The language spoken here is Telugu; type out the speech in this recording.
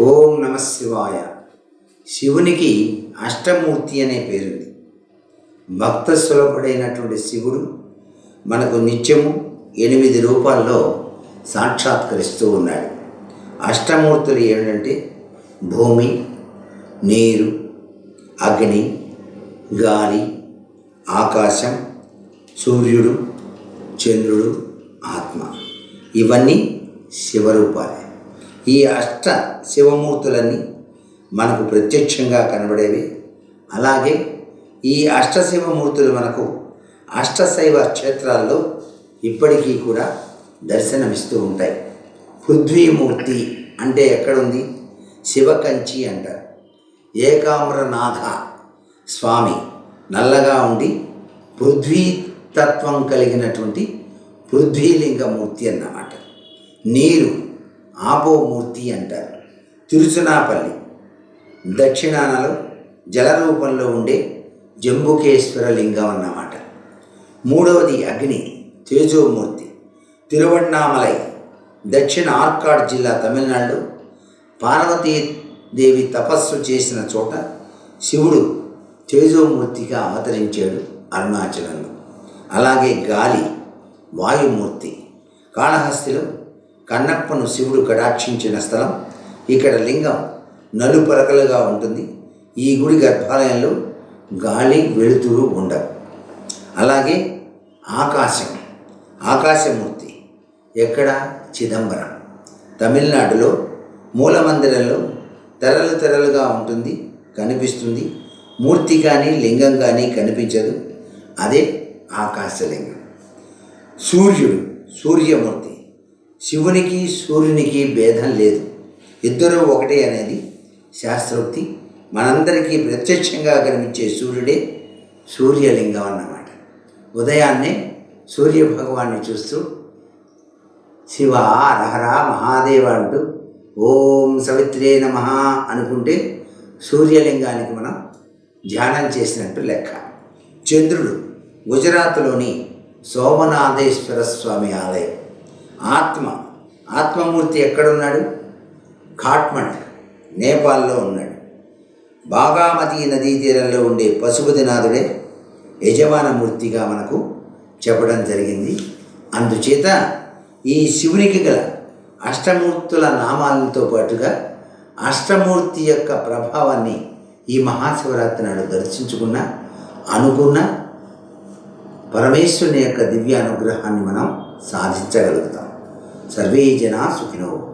ఓం నమ శివాయ. శివునికి అష్టమూర్తి అనే పేరుంది. భక్త సులభుడైనటువంటి శివుడు మనకు నిత్యము ఎనిమిది రూపాల్లో సాక్షాత్కరిస్తూ ఉన్నాడు. అష్టమూర్తులు ఏంటంటే భూమి నీరు అగ్ని గాలి ఆకాశం సూర్యుడు చంద్రుడు ఆత్మ. ఇవన్నీ శివరూపాలే. ఈ అష్ట శివమూర్తులన్నీ మనకు ప్రత్యక్షంగా కనబడేవి. అలాగే ఈ అష్టశివమూర్తులు మనకు అష్టశైవ క్షేత్రాల్లో ఇప్పటికీ కూడా దర్శనమిస్తూ ఉంటాయి. పృథ్వీమూర్తి అంటే ఎక్కడుంది? శివకంచి అంటారు. ఏకామ్రనాథ స్వామి నల్లగా ఉండి పృథ్వీతత్వం కలిగినటువంటి పృథ్వీలింగమూర్తి అన్నమాట. నీరు ఆపోమూర్తి అంటారు. తిరుచునాపల్లి దక్షిణానలో జలరూపంలో ఉండే జంబుకేశ్వర లింగం అన్నమాట మూడవది అగ్ని తేజోమూర్తి. తిరువణ్ణామలై దక్షిణ ఆర్కాడ్ జిల్లా తమిళనాడు పార్వతీదేవి తపస్సు చేసిన చోట శివుడు తేజోమూర్తిగా అవతరించాడు అరుణాచలంలో. అలాగే గాలి వాయుమూర్తి. కాళహస్తిలో కన్నప్పను శివుడు కటాక్షించిన స్థలం ఇక్కడ లింగం నలుపరకలుగా ఉంటుంది. ఈ గుడి గర్భాలయంలో గాలి వెలుతురు ఉండవు అలాగే ఆకాశం ఆకాశమూర్తి ఎక్కడ? చిదంబరం. తమిళనాడులో మూలమందిరంలో తెరలు తెరలుగా ఉంటుంది కనిపిస్తుంది. మూర్తి కానీ లింగం కానీ కనిపించదు. అదే ఆకాశలింగం. సూర్యుడు సూర్యమూర్తి శివునికి సూర్యునికి భేదం లేదు. ఇద్దరూ ఒకటే అనేది శాస్త్రోక్తి. మనందరికీ ప్రత్యక్షంగా కనిపించే సూర్యుడే సూర్యలింగం అన్నమాట. ఉదయాన్నే సూర్యభగవాన్ని చూస్తూ శివ రహర మహాదేవ అంటూ ఓం సవిత్రే నమ అనుకుంటే సూర్యలింగానికి మనం ధ్యానం చేసినట్టు లెక్క. చంద్రుడు గుజరాత్లోని సోమనాథేశ్వర స్వామి ఆలయం. ఆత్మ. ఆత్మమూర్తి ఎక్కడున్నాడు? ఖాట్మండ్ నేపాల్లో ఉన్నాడు. బాగామతి నదీ తీరంలో ఉండే పశుపతినాథుడే యజమానమూర్తిగా మనకు చెప్పడం జరిగింది. అందుచేత ఈ శివునికి గల అష్టమూర్తుల నామాలతో పాటుగా అష్టమూర్తి యొక్క ప్రభావాన్ని ఈ మహాశివరాత్రి నాడు దర్శించుకున్న అనుకున్న పరమేశ్వరుని యొక్క దివ్య అనుగ్రహాన్ని మనం సాధించగలుగుతాం. सर्वे जना सुखिनो।